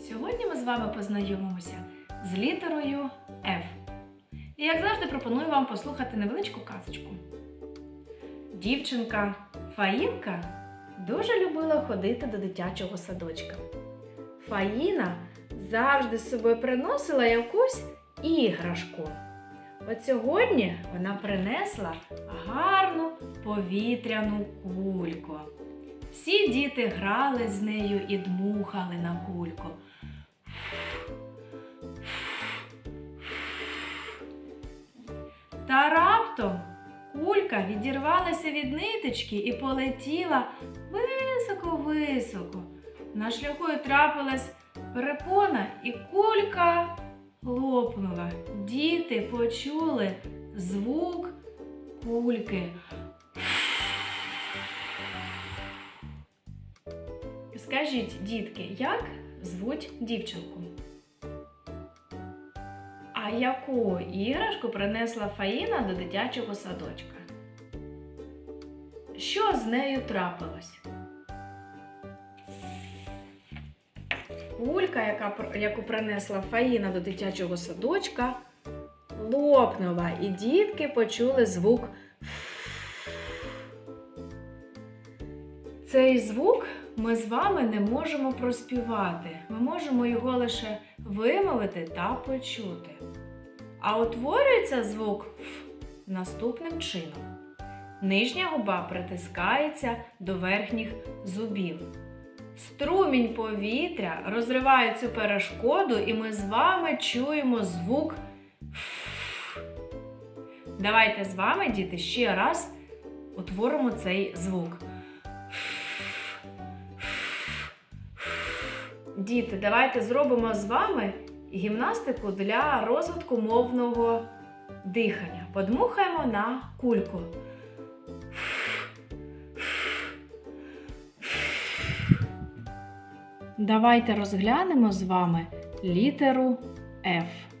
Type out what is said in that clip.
Сьогодні ми з вами познайомимося з літерою F. І як завжди пропоную вам послухати невеличку казочку. Дівчинка Фаїнка дуже любила ходити до дитячого садочка. Фаїна завжди з собою приносила якусь іграшку. От сьогодні вона принесла гарну повітряну кульку. Всі діти грали з нею і дмухали на кульку. Та раптом кулька відірвалася від ниточки і полетіла високо-високо. На шляху трапилась перепона, і кулька лопнула. Діти почули звук кульки. Скажіть, дітки, як звуть дівчинку? А яку іграшку принесла Фаїна до дитячого садочка? Що з нею трапилось? Кулька, яка, яку принесла Фаїна до дитячого садочка, лопнула, і дітки почули звук. Цей звук ми з вами не можемо проспівати. Ми можемо його лише вимовити та почути. А утворюється звук «ф» наступним чином. Нижня губа притискається до верхніх зубів. Струмінь повітря розриває цю перешкоду, і ми з вами чуємо звук «ф». Давайте з вами, діти, ще раз утворимо цей звук. Діти, давайте зробимо з вами гімнастику для розвитку мовного дихання. Подмухаємо на кульку. Давайте розглянемо з вами літеру F.